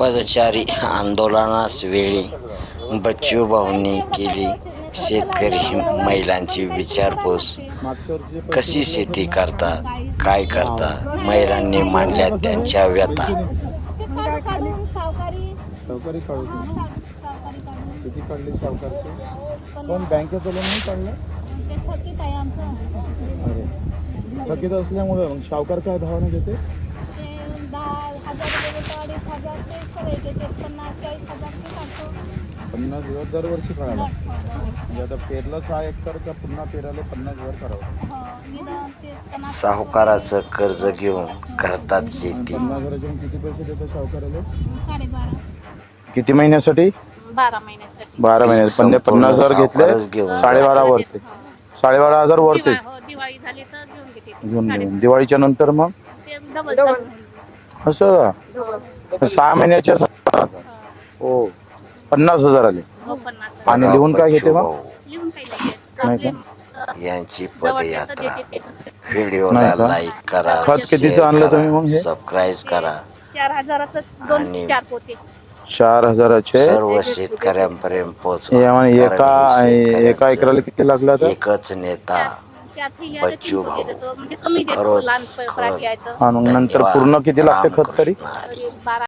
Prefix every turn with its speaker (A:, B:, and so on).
A: पदचारी आंदोलनास वेळी बच्चू भाऊंनी केली शेतकरी महिलांची विचारपूस. कशी शेती करता काय करता महिलांनी मांडल्या त्यांच्या व्यथा.
B: बँकेचं लोन नाही काढलं?
C: थकीत
B: असल्यामुळे मग सावकार काय भावाने देते
C: ते दहा हजार तर हजार ते पन्नास चाळीस हजार ते काढतो
B: पन्नास हजार दरवर्षी काढायला
C: हो,
B: म्हणजे आता पेरलं सहा एकर का पुन्हा पेरायला पन्नास हजार करावं.
C: हो, निदान ते त्यांना
A: साहुकाराचं कर्ज घेऊन करतात शेती.
B: पन्नास हजाराचे किती पैसे देतो सावकाराला?
C: साडेबारा
B: किती महिन्यासाठी?
C: बारा महिन्यासाठी.
B: बारा महिन्यात पन्नास हजार
A: सावकारच
B: घेतले
A: घेऊन.
B: साडेबारा वरते साडेबारा हजार वरते
C: दिवा- हो, दिवाळी झाली तर घेऊन घेते. ते.
B: घेऊन घेऊन. दिवाळीच्या नंतर मग?
C: ते डबल.
B: असं? का? सहा महिन्याच्या. हो. पन्नास हजार आले.
C: हो पन्नास
B: आणि लिहून काय घेते मग?
A: भाऊ
C: लिहून काही नाही
A: यांची पदयात्रा. व्हिडिओला
B: नाही का?
A: लाईक करा
B: खत कितीचं आणलं तुम्ही मग
A: करा
B: हे?
A: सबस्क्राईब करा.
C: चार हजाराचं दोन
A: आणि-
C: चार पोते.
B: चार हजाराचे
A: सर्व शेतकऱ्यांपर्यंत पोहोचवा.
B: यामध्ये एका
A: हे
B: एका
A: शेतकऱ्यांचं
B: एकराला किती लागला
A: एकच नेता
C: त्यातही
A: बच्चू
C: तीन
A: भाऊ.
C: देतो. म्हणजे कमी देतो.
A: खरंच,
C: लहान तर
B: आणि नंतर पूर्ण किती लागते खत तरी?
A: रामकृष्ण हरी.
C: तरी बारा